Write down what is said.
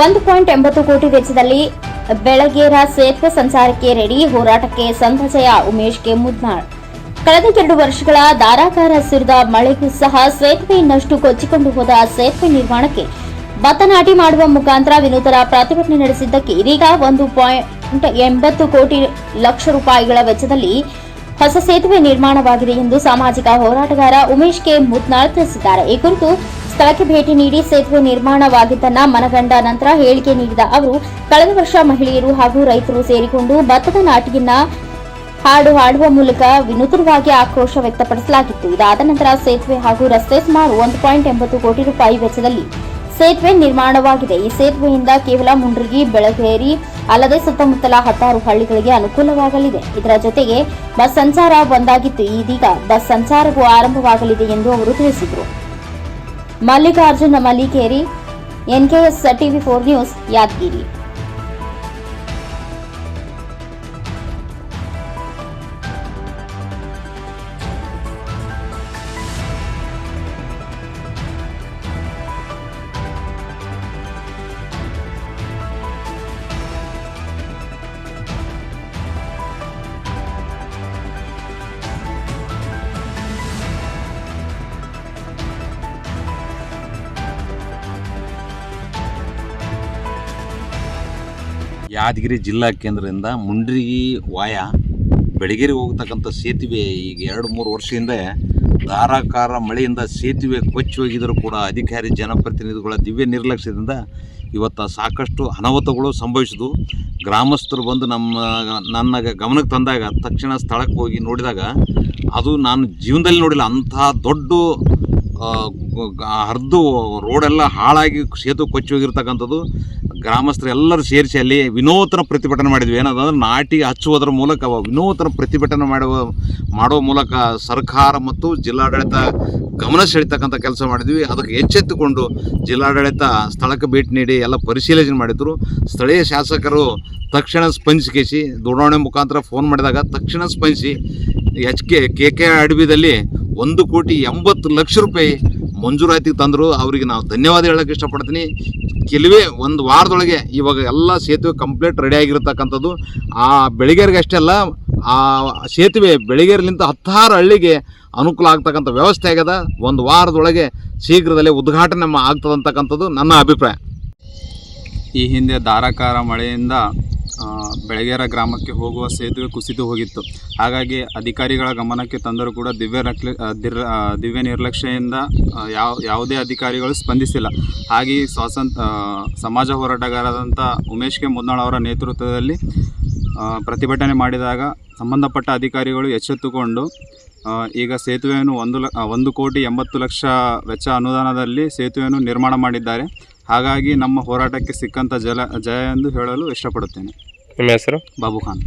ಒಂದು ಪಾಯಿಂಟ್ ಎಂಬತ್ತು ಕೋಟಿ ವೆಚ್ಚದಲ್ಲಿ ಬೆಳಗೇರ ಸೇತುವೆ ಸಂಚಾರಕ್ಕೆ ರೆಡಿ ಹೋರಾಟಕ್ಕೆ ಸಂತಜಯ ಉಮೇಶ್ಗೆ ಮುದ್ನಾಳ್. ಕಳೆದ ಎರಡು ವರ್ಷಗಳ ಧಾರಾಕಾರ ಸುರಿದ ಮಳೆಗೂ ಸಹ ಸೇತುವೆ ಇನ್ನಷ್ಟು ಕೊಚ್ಚಿಕೊಂಡು ಹೋದ ಸೇತುವೆ ನಿರ್ಮಾಣಕ್ಕೆ ಭತ್ತ ನಾಟಿ ಮಾಡುವ ಮುಖಾಂತರ ವಿನೂತನ ಪ್ರತಿಭಟನೆ ನಡೆಸಿದ್ದಕ್ಕೆ ಇದೀಗ ಒಂದು ಪಾಯಿಂಟ್ ಎಂಬತ್ತು ಕೋಟಿ ಲಕ್ಷ ರೂಪಾಯಿಗಳ ವೆಚ್ಚದಲ್ಲಿ ಹೊಸ ಸೇತುವೆ ನಿರ್ಮಾಣವಾಗಿದೆ ಎಂದು ಸಾಮಾಜಿಕ ಹೋರಾಟಗಾರ ಉಮೇಶ್ ಕೆ ಮುತ್ನಾಳ್ ತಿಳಿಸಿದ್ದಾರೆ. ಈ ಕುರಿತು ಸ್ಥಳಕ್ಕೆ ಭೇಟಿ ನೀಡಿ ಸೇತುವೆ ನಿರ್ಮಾಣವಾಗಿದ್ದನ್ನ ಮನಗಂಡ ನಂತರ ಹೇಳಿಕೆ ನೀಡಿದ ಅವರು, ಕಳೆದ ವರ್ಷ ಮಹಿಳೆಯರು ಹಾಗೂ ರೈತರು ಸೇರಿಕೊಂಡು ಭತ್ತದ ನಾಟಿಯನ್ನ ಹಾಡು ಹಾಡುವ ಮೂಲಕ ವಿನೂತನವಾಗಿ ಆಕ್ರೋಶ ವ್ಯಕ್ತಪಡಿಸಲಾಗಿತ್ತು. ಇದಾದ ನಂತರ ಸೇತುವೆ ಹಾಗೂ ರಸ್ತೆ ಸುಮಾರು ಒಂದು ಪಾಯಿಂಟ್ ಎಂಬತ್ತು ಕೋಟಿ ರೂಪಾಯಿ ವೆಚ್ಚದಲ್ಲಿ ಸೇತುವೆ ನಿರ್ಮಾಣವಾಗಿದೆ. ಈ ಸೇತುವೆಯಿಂದ ಕೇವಲ ಮುಂಡ್ರಿಗಿ, ಬೆಳಗೇರಿ, ಅಲ್ಲದೆ ಸುತ್ತಮುತ್ತಲ ಹತ್ತಾರು ಹಳ್ಳಿಗಳಿಗೆ ಅನುಕೂಲವಾಗಲಿದೆ. ಇದರ ಜೊತೆಗೆ ಬಸ್ ಸಂಚಾರ ಒಂದಾಗಿತ್ತು ಇದೀಗ ಬಸ್ ಸಂಚಾರವೂ ಆರಂಭವಾಗಲಿದೆ ಎಂದು ಅವರು ತಿಳಿಸಿದರು. मलिकार्जुन मलिकेरी एनके सटीवी फोर न्यूज़ यादगिरी। ಯಾದಗಿರಿ ಜಿಲ್ಲಾ ಕೇಂದ್ರದಿಂದ ಮುಂಡ್ರಿಗಿ ವಾಯ ಬೆಳಗೇರಿಗೆ ಹೋಗ್ತಕ್ಕಂಥ ಸೇತುವೆ ಈಗ ಎರಡು ಮೂರು ವರ್ಷದಿಂದ ಧಾರಾಕಾರ ಮಳೆಯಿಂದ ಸೇತುವೆ ಕೊಚ್ಚಿ ಹೋಗಿದ್ರು ಕೂಡ ಅಧಿಕಾರಿ ಜನಪ್ರತಿನಿಧಿಗಳ ದಿವ್ಯ ನಿರ್ಲಕ್ಷ್ಯದಿಂದ ಇವತ್ತು ಸಾಕಷ್ಟು ಅನಾಹುತಗಳು ಸಂಭವಿಸಿದ್ವು. ಗ್ರಾಮಸ್ಥರು ಬಂದು ನಮ್ಮ ನನ್ನ ಗಮನಕ್ಕೆ ತಂದಾಗ ತಕ್ಷಣ ಸ್ಥಳಕ್ಕೆ ಹೋಗಿ ನೋಡಿದಾಗ ಅದು ನಾನು ಜೀವನದಲ್ಲಿ ನೋಡಿಲ್ಲ. ಅಂತಹ ದೊಡ್ಡ ಹರಿದು ರೋಡೆಲ್ಲ ಹಾಳಾಗಿ ಸೇತು ಕೊಚ್ಚಿ ಹೋಗಿರ್ತಕ್ಕಂಥದ್ದು. ಗ್ರಾಮಸ್ಥರೆಲ್ಲರೂ ಸೇರಿಸಿ ಅಲ್ಲಿ ವಿನೂತನ ಪ್ರತಿಭಟನೆ ಮಾಡಿದ್ವಿ. ಏನದಂದ್ರೆ ನಾಟಿ ಹಚ್ಚುವುದರ ಮೂಲಕ, ವಿನೂತನ ಪ್ರತಿಭಟನೆ ಮಾಡುವ ಮಾಡುವ ಮೂಲಕ ಸರ್ಕಾರ ಮತ್ತು ಜಿಲ್ಲಾಡಳಿತ ಗಮನ ಸೆಳಿತಕ್ಕಂಥ ಕೆಲಸ ಮಾಡಿದ್ವಿ. ಅದಕ್ಕೆ ಎಚ್ಚೆತ್ತುಕೊಂಡು ಜಿಲ್ಲಾಡಳಿತ ಸ್ಥಳಕ್ಕೆ ಭೇಟಿ ನೀಡಿ ಎಲ್ಲ ಪರಿಶೀಲನೆ ಮಾಡಿದ್ರು. ಸ್ಥಳೀಯ ಶಾಸಕರು ತಕ್ಷಣ ಸ್ಪಂದಿಸಿ ದೂರವಾಣಿ ಮುಖಾಂತರ ಫೋನ್ ಮಾಡಿದಾಗ ತಕ್ಷಣ ಸ್ಪಂದಿಸಿ, ಎಚ್ ಕೆ ಕೆ ಕೆ ಅಡವಿದಲ್ಲಿ ಒಂದು ಕೋಟಿ ಎಂಬತ್ತು ಲಕ್ಷ ರೂಪಾಯಿ ಮಂಜೂರಾತಿಗೆ ತಂದರು. ಅವರಿಗೆ ನಾವು ಧನ್ಯವಾದ ಹೇಳೋಕ್ಕೆ ಇಷ್ಟಪಡ್ತೀನಿ. ಕೆಲವೇ ಒಂದು ವಾರದೊಳಗೆ ಇವಾಗ ಎಲ್ಲ ಸೇತುವೆ ಕಂಪ್ಲೀಟ್ ರೆಡಿ ಆಗಿರತಕ್ಕಂಥದ್ದು. ಆ ಬೆಳಿಗ್ಗೆರಿಗೆ ಅಷ್ಟೇ ಅಲ್ಲ, ಆ ಸೇತುವೆ ಬೆಳಿಗ್ಗೆರ್ಲಿಂತ ಹತ್ತಾರು ಹಳ್ಳಿಗೆ ಅನುಕೂಲ ಆಗ್ತಕ್ಕಂಥ ವ್ಯವಸ್ಥೆ ಆಗ್ಯದ. ಒಂದು ವಾರದೊಳಗೆ ಶೀಘ್ರದಲ್ಲೇ ಉದ್ಘಾಟನೆ ಆಗ್ತದಂತಕ್ಕಂಥದ್ದು ನನ್ನ ಅಭಿಪ್ರಾಯ. ಈ ಹಿಂದೆ ಧಾರಾಕಾರ ಮಳೆಯಿಂದ ಬೆಳಗೇರ ಗ್ರಾಮಕ್ಕೆ ಹೋಗುವ ಸೇತುವೆ ಕುಸಿದು ಹೋಗಿತ್ತು. ಹಾಗಾಗಿ ಅಧಿಕಾರಿಗಳ ಗಮನಕ್ಕೆ ತಂದರೂ ಕೂಡ ದಿವ್ಯ ರಕ್ಲ ದಿರ್ ದಿವ್ಯ ನಿರ್ಲಕ್ಷ್ಯದಿಂದ ಯಾವ, ಯಾವುದೇ ಅಧಿಕಾರಿಗಳು ಸ್ಪಂದಿಸಿಲ್ಲ. ಹಾಗೆ ಸ್ವಾತಂತ್ರ್ಯ ಸಮಾಜ ಹೋರಾಟಗಾರರಾದಂಥ ಉಮೇಶ್ ಕೆ. ಮುದ್ನಾಳ್ ಅವರ ನೇತೃತ್ವದಲ್ಲಿ ಪ್ರತಿಭಟನೆ ಮಾಡಿದಾಗ ಸಂಬಂಧಪಟ್ಟ ಅಧಿಕಾರಿಗಳು ಎಚ್ಚೆತ್ತುಕೊಂಡು ಈಗ ಸೇತುವೆಯನ್ನು ಒಂದು ಲ ಒಂದು ಕೋಟಿ ಎಂಬತ್ತು ಲಕ್ಷ ವೆಚ್ಚ ಅನುದಾನದಲ್ಲಿ ಸೇತುವೆಯನ್ನು ನಿರ್ಮಾಣ ಮಾಡಿದ್ದಾರೆ. ಹಾಗಾಗಿ ನಮ್ಮ ಹೋರಾಟಕ್ಕೆ ಸಿಕ್ಕಂಥ ಜಲ ಜಯ ಎಂದು ಹೇಳಲು ಇಷ್ಟಪಡುತ್ತೇನೆ. ನಿಮ್ಮ ಹೆಸರು? ಬಾಬು ಖಾನ್.